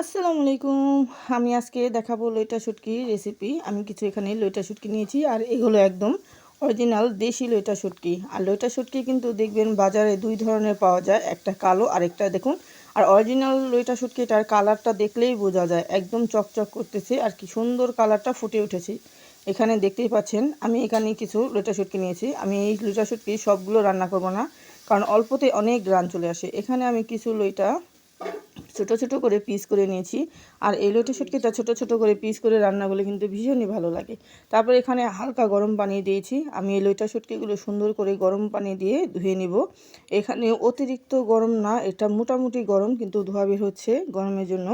আসসালামু আলাইকুম। আমি আজকে দেখাবো লইটা শুটকি রেসিপি আমি কিছু এখানে লইটা শুটকি নিয়েছি আর এগুলো একদম অরিজিনাল দেশি লইটা শুটকি। আর লইটা শুটকি কিন্তু দেখবেন বাজারে দুই ধরনের পাওয়া যায়, একটা কালো আর একটা দেখুন। আর অরিজিনাল লইটা শুটকিটার কালারটা দেখলেই বোঝা যায়, একদম চকচক করতেছে আর কি সুন্দর কালারটা ফুটে উঠেছে। এখানে দেখতেই পাচ্ছেন, আমি এখানে কিছু লইটা শুটকি নিয়েছি। আমি এই লইটা শুটকি সবগুলো রান্না করব না, কারণ অল্পতে অনেক গ্রান চলে আসে। এখানে আমি কিছু লইটা ছোট ছোট করে পিস করে নিয়েছি। আর এই লোটে শুটকিটা ছোট ছোট করে পিস করে রান্না করলে কিন্তু ভীষণই ভালো লাগে। তারপর এখানে হালকা গরম পানি দিয়েছি। আমি এই লইটা শুটকিগুলো সুন্দর করে গরম পানি দিয়ে ধুয়ে নিব। এখানে অতিরিক্ত গরম না, এটা মোটামুটি গরম কিন্তু ধোয়া বের হচ্ছে গরমের জন্য।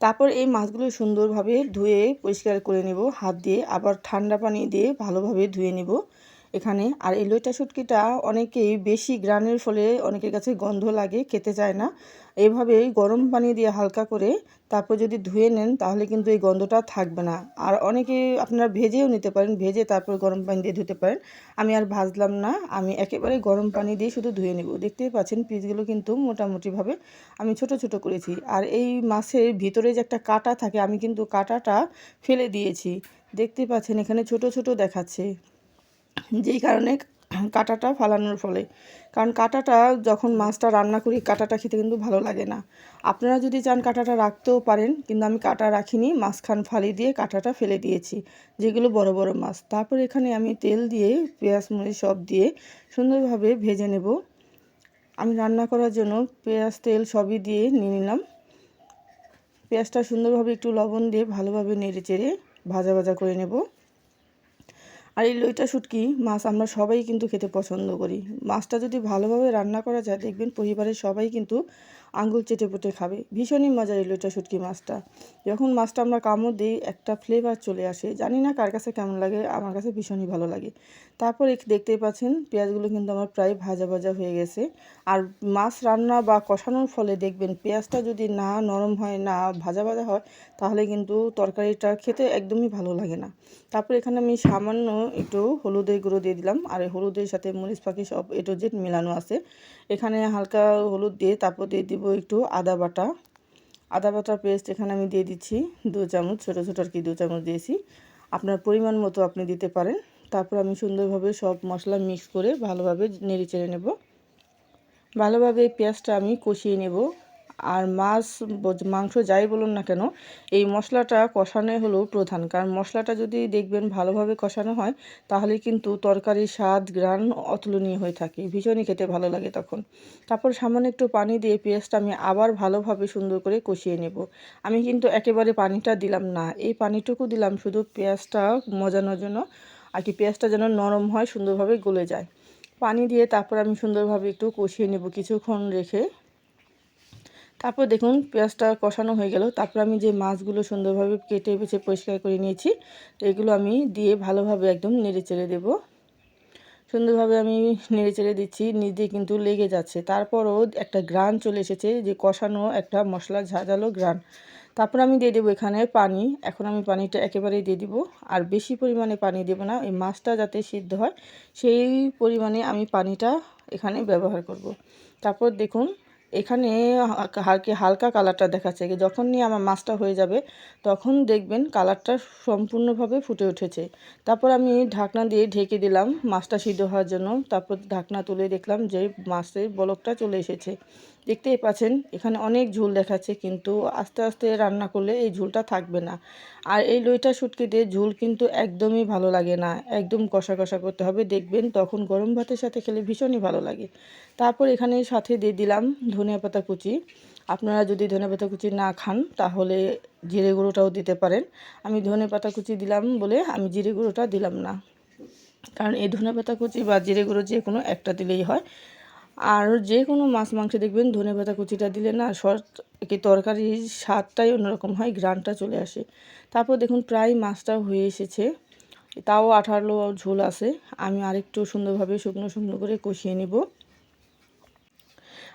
তারপর এই মাছগুলো সুন্দরভাবে ধুয়ে পরিষ্কার করে নেব। হাত দিয়ে আবার ঠান্ডা পানি দিয়ে ভালোভাবে ধুয়ে নেব। এখানে আর এই লইটা শুটকিটা অনেকেই বেশি গ্রানের ফলে অনেকের কাছে গন্ধ লাগে, খেতে চায় না। এইভাবে গরম পানি দিয়ে হালকা করে তারপর যদি ধুয়ে নেন, তাহলে কিন্তু এই গন্ধটা থাকবে না। আর অনেকে আপনারা ভেজেও নিতে পারেন, ভেজে তারপর গরম পানি দিয়ে ধুতে পারেন। আমি আর ভাজলাম না, আমি একেবারে গরম পানি দিয়ে শুধু ধুয়ে নেব। দেখতেই পাচ্ছেন পিসগুলো কিন্তু মোটামুটিভাবে আমি ছোট ছোট করেছি। আর এই মাছের ভিতরে যে একটা কাটা থাকে, আমি কিন্তু কাটাটা ফেলে দিয়েছি। দেখতে পাচ্ছেন এখানে ছোট ছোট দেখাচ্ছে। যেই কারণে কাঁটাটা ফালানোর ফলে। কারণ কাঁটাটা যখন মাছটা রান্না করি, কাঁটাটা খেতে কিন্তু ভালো লাগে না। আপনারা যদি চান কাঁটাটা রাখতেও পারেন, কিন্তু আমি কাঁটা রাখিনি মাছখান ফালি দিয়ে কাঁটাটা ফেলে দিয়েছি, যেগুলো বড় বড় মাছ। তারপর এখানে আমি তেল দিয়ে, পেঁয়াজ, মরিচ সব দিয়ে সুন্দরভাবে ভেজে নেব। আমি রান্না করার জন্য পেঁয়াজ, তেল সবই দিয়ে নিয়ে নিলাম। পেঁয়াজটা সুন্দরভাবে একটু লবণ দিয়ে ভালোভাবে নেড়ে চেড়ে ভাজা ভাজা করে নেব। আর এই লইটা শুটকি মাছ আমরা সবাই কিন্তু খেতে পছন্দ করি। মাছটা যদি ভালোভাবে রান্না করা যায়, দেখবেন পরিবারের সবাই কিন্তু আঙ্গুল চেটে পুটে খাবে। ভীষণই মজার এলো এটা শুটকি মাছটা। যখন মাছটা আমরা কামড় দিই, একটা ফ্লেভার চলে আসে। জানি না কার কাছে কেমন লাগে, আমার কাছে ভীষণই ভালো লাগে। তারপর দেখতেই পাচ্ছেন, পেঁয়াজগুলো কিন্তু আমার প্রায় ভাজা ভাজা হয়ে গেছে। আর মাছ রান্না বা কষানোর ফলে দেখবেন, পেঁয়াজটা যদি না নরম হয়, না ভাজা ভাজা হয়, তাহলে কিন্তু তরকারিটা খেতে একদমই ভালো লাগে না। তারপর এখানে আমি সামান্য একটু হলুদের গুঁড়ো দিয়ে দিলাম। আর হলুদের সাথে মরিচ পাখি সব এটো জেট মেলানো আছে। এখানে হালকা হলুদ দিয়ে তারপর দিয়ে একটু আদা বাটা। আদা বাটার পেস্ট এখানে আমি দিয়ে দিচ্ছি দু চামচ, ছোটো ছোটো আর কি দু চামচ দিয়েছি। আপনার পরিমাণ মতো আপনি দিতে পারেন। তারপর আমি সুন্দরভাবে সব মশলা মিক্স করে ভালোভাবে নেড়ে চেড়ে নেব। ভালোভাবে পেঁয়াজটা আমি কষিয়ে নেব। আর মাছ মাংস যাই বলুন না কেন, এই মশলাটা কষানো হলো প্রধান। কারণ মশলাটা যদি দেখবেন ভালোভাবে কষানো হয়, তাহলে কিন্তু তরকারির স্বাদ গ্রান অতুলনীয় হয়ে থাকে। ভীষণই খেতে ভালো লাগে তখন। তারপর সামান্য একটু পানি দিয়ে পেঁয়াজটা আমি আবার ভালোভাবে সুন্দর করে কষিয়ে নেব। আমি কিন্তু একেবারে পানিটা দিলাম না। এই পানিটুকু দিলাম শুধু পেঁয়াজটা মজানোর জন্য, আর কি পেঁয়াজটা যেন নরম হয়, সুন্দরভাবে গলে যায়। পানি দিয়ে তারপর আমি সুন্দরভাবে একটু কষিয়ে নেব কিছুক্ষণ রেখে। তারপর দেখুন পেঁয়াজটা কষানো হয়ে গেল। তারপর আমি যে মাছগুলো সুন্দরভাবে কেটে বেছে পরিষ্কার করে নিয়েছি, এগুলো আমি দিয়ে ভালোভাবে একদম নেড়ে চেড়ে দেবো। সুন্দরভাবে আমি নেড়ে চেড়ে দিচ্ছি নিজে কিন্তু লেগে যাচ্ছে। তারপরও একটা গ্রান চলে এসেছে যে কষানো একটা মশলা ঝাঁঝালো গ্রান তারপর আমি দিয়ে দেবো এখানে পানি। এখন আমি পানিটা একেবারেই দিয়ে দিব। আর বেশি পরিমাণে পানি দেবো না, এই মাছটা যাতে সিদ্ধ হয়, সেই পরিমাণে আমি পানিটা এখানে ব্যবহার করব। তারপর দেখুন এখানে হালকা হালকা কালারটা দেখাচ্ছে। যখন নিয়ে আমার মাছটা হয়ে যাবে, তখন দেখবেন কালারটা সম্পূর্ণভাবে ফুটে উঠেছে। তারপর আমি ঢাকনা দিয়ে ঢেকে দিলাম মাছটা সিদ্ধ হওয়ার জন্য। তারপর ঢাকনা তুলে দেখলাম যে মাছের বলকটা চলে এসেছে। দেখতেই পাচ্ছেন, এখানে অনেক ঝোল দেখাচ্ছে, কিন্তু আস্তে আস্তে রান্না করলে এই ঝোলটা থাকবে না। আর এই লইটা শুটকিতে ঝোল কিন্তু একদমই ভালো লাগে না, একদম কষা কষা করতে হবে, দেখবেন তখন গরম ভাতের সাথে খেলে ভীষণই ভালো লাগে। তারপর এখানে সাথে দিয়ে দিলাম ধনিয়া পাতা কুচি। আপনারা যদি ধনে পাতা কুচি না খান, তাহলে জিরে গুঁড়োটাও দিতে পারেন। আমি ধনে পাতা কুচি দিলাম বলে আমি জিরে গুঁড়োটা দিলাম না। কারণ এই ধনে পাতা কুচি বা জিরে গুঁড়ো যে কোনো একটা দিলেই হয়। আর যে কোনো মাছ, মাংস দেখবেন, ধনে পাতা কুচিটা দিলে না শর্ট কি তরকারির স্বাদটাই অন্যরকম হয় গ্রানটা চলে আসে। তারপর দেখুন, প্রায় মাছটা হয়ে এসেছে। তাও আঠালো ঝোল আছে। আমি আরেকটু সুন্দরভাবে শুকনো শুকনো করে কষিয়ে নিব।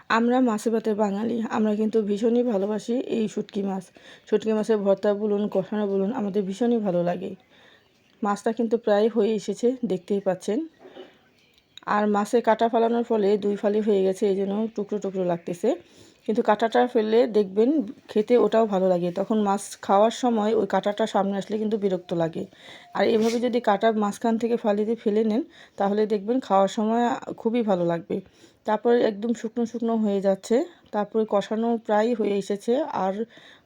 আমরা মাছে ভাতে বাঙালি, আমরা কিন্তু ভীষণই ভালোবাসি এই শুটকি মাছ। শুটকি মাছের ভর্তা বলুন, কষানো বলুন, আমাদের ভীষণই ভালো লাগে। মাছটা কিন্তু প্রায় হয়ে এসেছে, দেখতেই পাচ্ছেন। আর মাছে কাটা ফালানোর ফলে দুই ফালি হয়ে গেছে, এই জন্য টুকরো টুকরো লাগতেছে। কিন্তু কাঁটাটা ফেললে দেখবেন খেতে ওটাও ভালো লাগে। তখন মাছ খাওয়ার সময় ওই কাঁটাটা সামনে আসলে কিন্তু বিরক্ত লাগে। আর এভাবে যদি কাঁটা মাঝখান থেকে ফালি দিয়ে ফেলে নেন, তাহলে দেখবেন খাওয়ার সময় খুবই ভালো লাগবে। তারপরে একদম শুকনো শুকনো হয়ে যাচ্ছে। তারপরে কষানো প্রায় হয়ে এসেছে। আর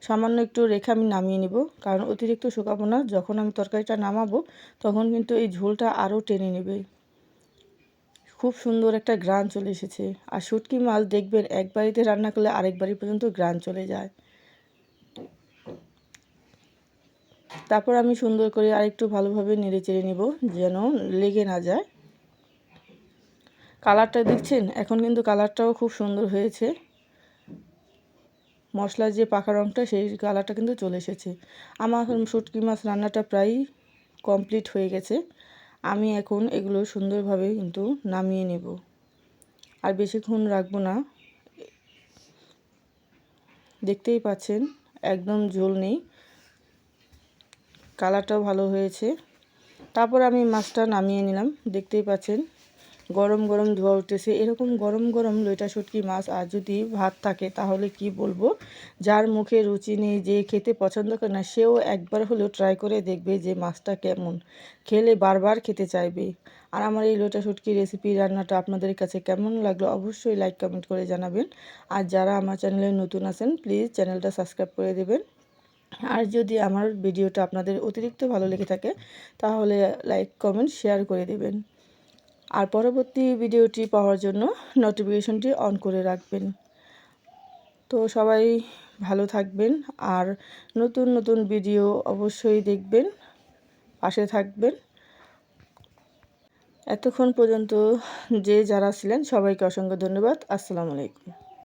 সামান্য একটু রেখে আমি নামিয়ে নিব। কারণ অতিরিক্ত শুকাবো না। যখন আমি তরকারিটা নামাবো, তখন কিন্তু এই ঝোলটা আরও টেনে নেবে। খুব সুন্দর একটা গ্রান চলে এসেছে। আর শুটকি মাছ দেখবেন এক বাড়িতে রান্না করলে আরেক বাড়ি পর্যন্ত গ্রান চলে যায়। তারপর আমি সুন্দর করে আরেকটু ভালোভাবে নেড়ে চেড়ে নিব যেন লেগে না যায়। কালারটা দেখছেন? এখন কিন্তু কালারটাও খুব সুন্দর হয়েছে। মশলার যে পাকা রঙটা সেই কালারটা কিন্তু চলে এসেছে। আমার শুটকি মাছ রান্নাটা প্রায় কমপ্লিট হয়ে গেছে। আমি এখন এগুলো সুন্দরভাবে কিন্তু নামিয়ে নেব। আর বেশিক্ষণ রাখব না। দেখতেই পাচ্ছেন, একদম ঝোল নেই। কালারটাও ভালো হয়েছে। তারপর আমি মাছটা নামিয়ে নিলাম। দেখতেই পাচ্ছেন গরম গরম ধোয়া উঠতেছে। এরকম গরম গরম লইটা শুটকি মাছ আর যদি ভাত থাকে, তাহলে কি বলব? যার মুখে রুচি নেই, যে খেতে পছন্দ করে না, সেও একবার হলেও ট্রাই করে দেখবে যে মাছটা কেমন। খেলে বারবার খেতে চাইবে। আর আমার এই লোটা শুটকি রেসিপি রান্নাটা আপনাদের কাছে কেমন লাগল, অবশ্যই লাইক কমেন্ট করে জানাবেন। আর যারা আমার চ্যানেলে নতুন আছেন প্লিজ চ্যানেলটা সাবস্ক্রাইব করে দেবেন। আর যদি আমার ভিডিওটা আপনাদের অতিরিক্ত ভালো লেগে থাকে, তাহলে লাইক কমেন্ট শেয়ার করে দেবেন। আর পরবর্তী ভিডিওটি পাওয়ার জন্য নোটিফিকেশনটি অন করে রাখবেন। তো সবাই ভালো থাকবেন আর নতুন নতুন ভিডিও অবশ্যই দেখবেন, পাশে থাকবেন। এতক্ষণ পর্যন্ত যে যারা ছিলেন সবাইকে অসংখ্য ধন্যবাদ। আসসালামু আলাইকুম।